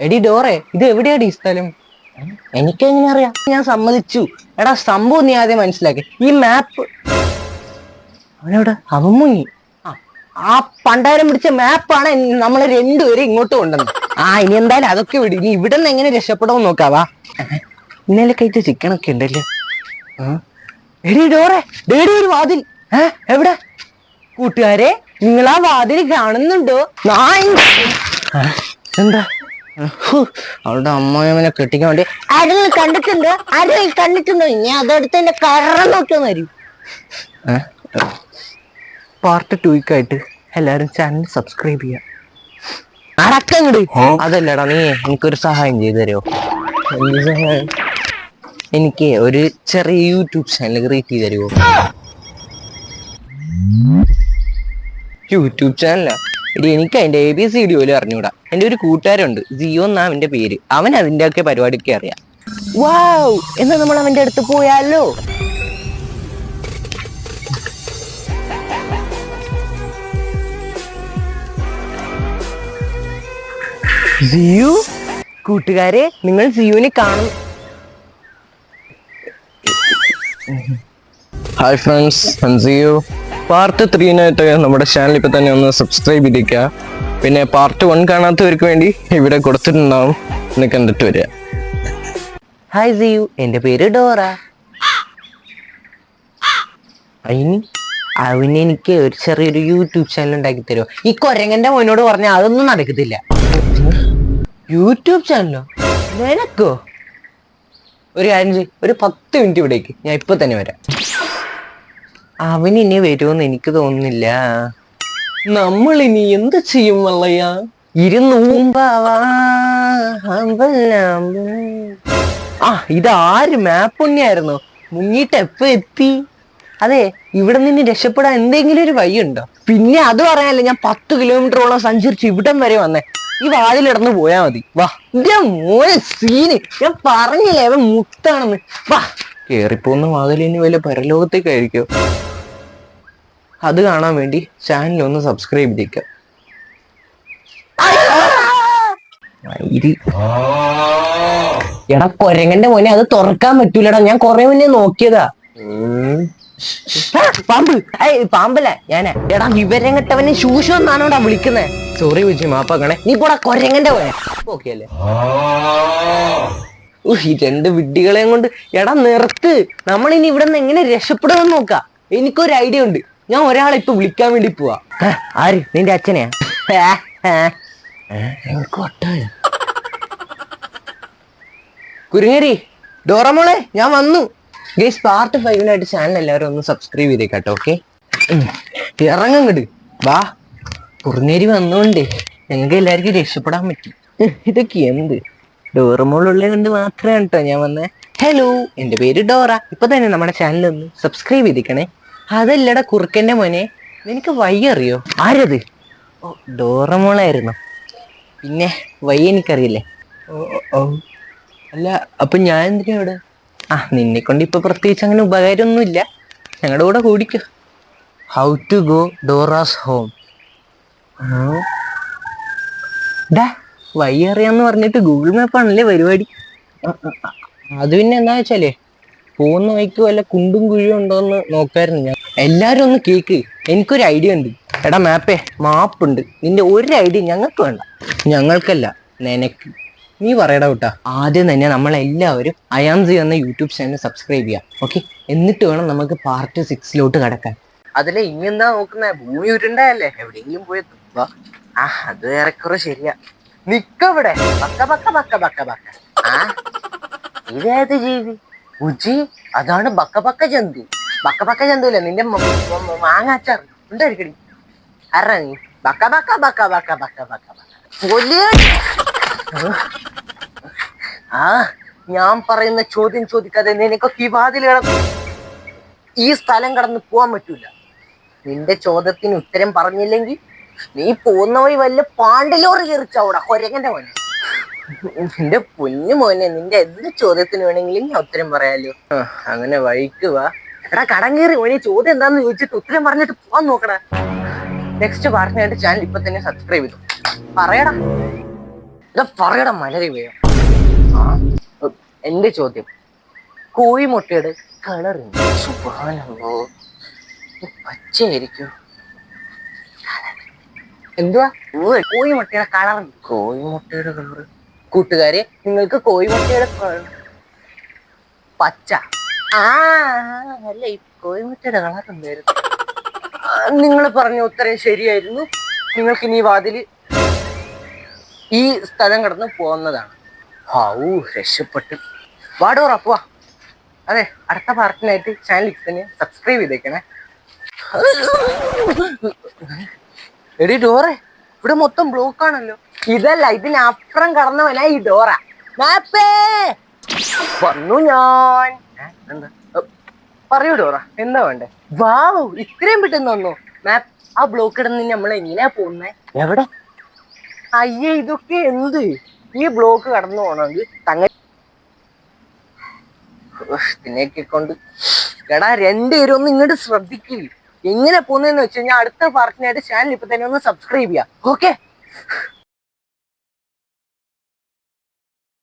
എടി ഡോറെ ഇത് എവിടെയാടി സ്ഥലം? എനിക്കെങ്ങനെ അറിയാം? ഞാൻ സമ്മതിച്ചു. എടാ സംഭവം നീ ആദ്യം മനസ്സിലാക്കി. ഈ മാപ്പ് അവനവിടെ അവൻ മുങ്ങി ആ, പണ്ടാരം പിടിച്ച മാപ്പാണ് നമ്മളെ രണ്ടുപേരും ഇങ്ങോട്ട് കൊണ്ടുവന്നത്. ആ ഇനി എന്തായാലും അതൊക്കെ വിടും. ഇനി ഇവിടെ നിന്ന് എങ്ങനെ രക്ഷപ്പെടുമെന്ന് നോക്കാവാ. ഇന്നലെ കഴിച്ച ചിക്കൻ ഒക്കെ ഉണ്ടല്ലേ. എടി ഡോറെ ഡേടി ഒരു വാതിൽ. എവിടെ? കൂട്ടുകാരെ നിങ്ങൾ ആ വാതിൽ കാണുന്നുണ്ടോ? എന്താ? അവളുടെ അമ്മായിയമ്മനെ കെട്ടിക്കാൻ വേണ്ടി ആരെങ്കിലും കണ്ടിട്ടുണ്ടോ ആരെങ്കിലും കണ്ടിട്ടുണ്ടോ. ഇനി അതെടുത്ത് എന്റെ കറ നോക്കിയെന്ന് വരും പാർട്ട് ടൂക്കായിട്ട് എല്ലാരും ചാനൽ സബ്സ്ക്രൈബ് ചെയ്യാം. അടക്കങ്ങട് അതല്ലടാ നീ എനിക്കൊരു സഹായം ചെയ്തു തരുമോ എനിക്ക് ഒരു ചെറിയ യൂട്യൂബ് ചാനൽ ക്രിയേറ്റ് ചെയ്ത് തരുമോ യൂട്യൂബ് ചാനലാ എടി എനിക്ക് അതിന്റെ എ ബി സി ഡി പോലും അറിഞ്ഞൂടാ. എന്റെ ഒരു കൂട്ടുകാരുണ്ട് ജിയോ എന്നാ അവന്റെ പേര്. അവൻ അതിന്റെ ഒക്കെ പരിപാടിയൊക്കെ അറിയാം. വാവ് എന്നാ നമ്മൾ അവന്റെ അടുത്ത് പോയാലോ? ജിയു? കൂട്ടുകാരെ നിങ്ങൾ ജിയുവിനെ കാണും. ഹായ് ഫ്രണ്ട്സ് സിയു പാർട്ട് ത്രീനായിട്ട് നമ്മുടെ ചാനൽ ഇപ്പൊ തന്നെ ഒന്ന് സബ്സ്ക്രൈബ് ചെയ്തിരിക്കുക. പിന്നെ പാർട്ട് വൺ കാണാത്തവർക്ക് വേണ്ടി ഇവിടെ കൊടുത്തിട്ടുണ്ടാവും ഒന്ന് കണ്ടിട്ട് വരിക. ഹായ് സിയു എന്റെ പേര് ഡോറ. അയിനി അവന് എനിക്ക് ഒരു ചെറിയൊരു യൂട്യൂബ് ചാനൽ ഉണ്ടാക്കി തരുമോ ഈ കൊരങ്ങന്റെ മോനോട് പറഞ്ഞാൽ അതൊന്നും നടക്കത്തില്ല. യൂട്യൂബ് ചാനലോ നിനക്കോ? ഒരു കാര്യം ഒരു പത്ത് മിനിറ്റ് ഇവിടേക്ക്. ഞാൻ ഇപ്പൊ തന്നെ വരാം. അവൻ ഇനി വരുമെന്ന് എനിക്ക് തോന്നുന്നില്ല. നമ്മൾ ഇനി എന്ത് ചെയ്യും ഇരുന്നൂമ്പാവാ ആ ഇതാര് മാപ്പ് ഉണ്ണിയായിരുന്നു മുങ്ങിട്ട് എപ്പോ എത്തി? അതെ ഇവിടെ നിന്ന് രക്ഷപ്പെടാൻ എന്തെങ്കിലും ഒരു വഴിയുണ്ടോ? പിന്നെ അത് പറയാനല്ല ഞാൻ പത്ത് കിലോമീറ്ററോളം സഞ്ചരിച്ച് ഇവിടം വരെ വന്നേ. ഈ വാതിലിടന്ന് പോയാ മതി. വാ. മോനെ സീന് ഞാൻ പറഞ്ഞില്ലേ അവൻ മുത്താണെന്ന് വാ. കേറിപ്പോന്ന വാതിലിന് വല്ല പരലോകത്തേക്കായിരിക്കോ? അത് കാണാൻ വേണ്ടി ചാനൽ ഒന്ന് സബ്സ്ക്രൈബ് ചെയ്യിക്കാം. വൈരി. എടാ കൊരങ്ങന്റെ മോനെ അത് തുറക്കാൻ പറ്റൂലടാ. ഞാൻ കൊറേ മുന്നേ നോക്കിയതാ. പാമ്പ്. ഏയ് പാമ്പല്ല ഞാനാ. എടാ വിവരങ്ങട്ടവനെ ശൂശു എന്നാണോടാ വിളിക്കുന്നേ? സോറി വിജി മാപ്പാക്കണേ നീ പോടാ കൊരങ്ങന്റെ മോനെ. ഓക്കെയല്ലേ ഈ രണ്ട് വിഡ്ഢികളെയും കൊണ്ട് എടാ നിർത്ത്. നമ്മളിനി ഇവിടെ നിന്ന് എങ്ങനെ രക്ഷപ്പെടുമെന്ന് നോക്കാം. എനിക്കൊരു ഐഡിയ ഉണ്ട്. ഞാൻ ഒരാളെ ഇപ്പൊ വിളിക്കാൻ വേണ്ടി പോവാ. ആര്? നിന്റെ അച്ഛനെയാ? കുരുങ്ങേരി ഡോറമോളെ ഞാൻ വന്നു. ഗേസ് പാർട്ട് ഫൈവിനായിട്ട് ചാനൽ എല്ലാവരും ഒന്ന് സബ്സ്ക്രൈബ് ചെയ്തേക്കാട്ടോ ഓക്കെ ഇറങ്ങങ്ങട്. വാ. കുറുനേരി വന്നോണ്ട് ഞങ്ങൾക്ക് എല്ലാവർക്കും രക്ഷപ്പെടാൻ പറ്റി. ഇതൊക്കെ എന്ത്? ഡോറമോളുള്ള കൊണ്ട് മാത്രമാണ് കേട്ടോ ഞാൻ വന്നേ. ഹലോ എന്റെ പേര് ഡോറ. ഇപ്പൊ തന്നെ നമ്മുടെ ചാനൽ ഒന്ന് സബ്സ്ക്രൈബ് ചെയ്തിക്കണേ. അതല്ലടാ കുറുക്കന്റെ മോനെ. നിനക്ക് വയ്യ അറിയോ? ആരത്? ഓ ഡോറമോളായിരുന്നു. പിന്നെ വയ്യ എനിക്കറിയില്ലേ? ഓ ഓ, അല്ല അപ്പൊ ഞാൻ എന്തിനാ ഇവിടെ? ആ നിന്നെ കൊണ്ട് ഇപ്പൊ പ്രത്യേകിച്ച് അങ്ങനെ ഉപകാരമൊന്നുമില്ല. ഞങ്ങളുടെ കൂടെ കൂടിക്കോ. How to go Dora's home ഡാ വഴി അറിയാന്ന് പറഞ്ഞിട്ട് ഗൂഗിൾ മാപ്പ് ആണല്ലേ പരിപാടി. അത് പിന്നെ എന്താ വെച്ചാലേ പോകുന്ന വഴിക്ക് വല്ല കുണ്ടും കുഴിയും ഉണ്ടോന്ന് നോക്കായിരുന്നു ഞാൻ. എല്ലാരും ഒന്ന് കേക്ക്. എനിക്കൊരു ഐഡിയ ഉണ്ട്. എടാ മാപ്പേ ഉണ്ട് നിന്റെ ഒരു ഐഡിയ ഞങ്ങൾക്ക് വേണ്ട. ഞങ്ങൾക്കല്ല നിനക്ക്. നീ പറയടാ കൂട്ടാ ആദ്യം തന്നെ നമ്മളെല്ലാവരും അയാംസി എന്ന യൂട്യൂബ് ചാനൽ സബ്സ്ക്രൈബ് ചെയ്യാം. ഓക്കെ എന്നിട്ട് വേണം നമുക്ക് പാർട്ട് സിക്സിലോട്ട് കടക്കാൻ. അതിലെ ഇനി നോക്കുന്ന? ഭൂമി ഉരുണ്ടല്ലേ എവിടെയെങ്കിലും പോയി. ആ അത് ഏറെക്കുറെ ശരിയാ. നിക്കവിടെ ബക്ക ബക്ക ബക്ക ബക്ക ബക്ക ആ? ഇതേത് ജീവി? ഉജി അതാണ് ബക്ക ബക്ക ജന്തു. ബക്ക ബക്ക ജന്തു അല്ലേ നിന്റെ മാങ്ങാച്ചാർ ഉണ്ടായിരിക്കടി ആരാ നീ ബക്ക ബക്ക ബക്ക ബക്ക ബക്ക ബക്ക. ആ ഞാൻ പറയുന്ന ചോദ്യം ചോദിക്കാതെ നിനക്കൊക്കെ ഈ വാതിൽ കിടന്നു ഈ സ്ഥലം കടന്ന് പോവാൻ പറ്റൂല. നിന്റെ ചോദ്യത്തിന് ഉത്തരം പറഞ്ഞില്ലെങ്കിൽ നീ പോകുന്ന വഴി വല്ല പാണ്ടിലോറി കയറിച്ചവിടെ കൊരങ്ങന്റെ മോനെ. നിന്റെ പൊന്നു മോനെ നിന്റെ എന്ത് ചോദ്യത്തിന് വേണമെങ്കിലും ഞാൻ ഉത്തരം പറയാലോ? അങ്ങനെ വഴിക്ക് വാ. എടാ കടം കയറി മോനെ ചോദ്യം എന്താന്ന് ചോദിച്ചിട്ട് ഉത്തരം പറഞ്ഞിട്ട് പോവാൻ നോക്കടാ. നെക്സ്റ്റ് പാർട്ടിനായിട്ട് ചാനൽ ഇപ്പൊ തന്നെ സബ്സ്ക്രൈബ് ചെയ്തു. പറയടാ. ഇതാ പറയടാ മലരി വേഗം എന്റെ ചോദ്യം. കോഴിമുട്ടയുടെ കളർ സുഖാനോ പച്ചയായിരിക്കും? എന്തുവാ? കോഴിമുട്ടയുടെ കളർ കോഴിമുട്ടയുടെ കളർ കൂട്ടുകാരെ നിങ്ങൾക്ക് കോഴിമുട്ടയുടെ പച്ച. ആ അല്ല ഈ കോഴിമുട്ടയുടെ കളർ എന്തായിരുന്നു? നിങ്ങൾ പറഞ്ഞ ഉത്തരം ശരിയായിരുന്നു. നിങ്ങൾക്ക് ഇനി വാതിൽ ഈ സ്ഥലം കടന്ന് പോകുന്നതാണ്. ഹൗ രക്ഷപ്പെട്ട്. വാടോറ അതെ അടുത്ത പാർട്ടിനായിട്ട് ചാനൽ തന്നെ സബ്സ്ക്രൈബ് ചെയ്തേക്കണേ. എടി ഡോറേ ഇവിടെ മൊത്തം ബ്ലോക്ക് ആണല്ലോ. ഇതല്ല ഇതിനപ്പുറം കടന്നവനാ ഈ ഡോറ. മാപ്പേ! വന്നു ഞാൻ. പറയൂ ഡോറ എന്താ വേണ്ടേ? വാവ് ഇത്രയും പെട്ടെന്ന് വന്നു? മാപ്പ് ആ ബ്ലോക്ക് ഇടുന്ന നമ്മൾ എങ്ങനെയാ പോകുന്നേ? എവിടെ? അയ്യേ ഇതൊക്കെ എന്ത്? ഈ ബ്ലോക്ക് കടന്നു പോണെങ്കിൽ തങ്ങ ഇതിനെയൊക്കെ കൊണ്ട് എടാ രണ്ടുപേരും ഒന്ന് ഇങ്ങോട്ട് ശ്രദ്ധിക്കുക എങ്ങനെ പോകുന്നതെന്ന് വെച്ച് കഴിഞ്ഞാൽ അടുത്ത പാർട്ടിനായിട്ട് ചാനൽ ഇപ്പൊ തന്നെ ഒന്ന് സബ്സ്ക്രൈബ് ചെയ്യാം. ഓക്കെ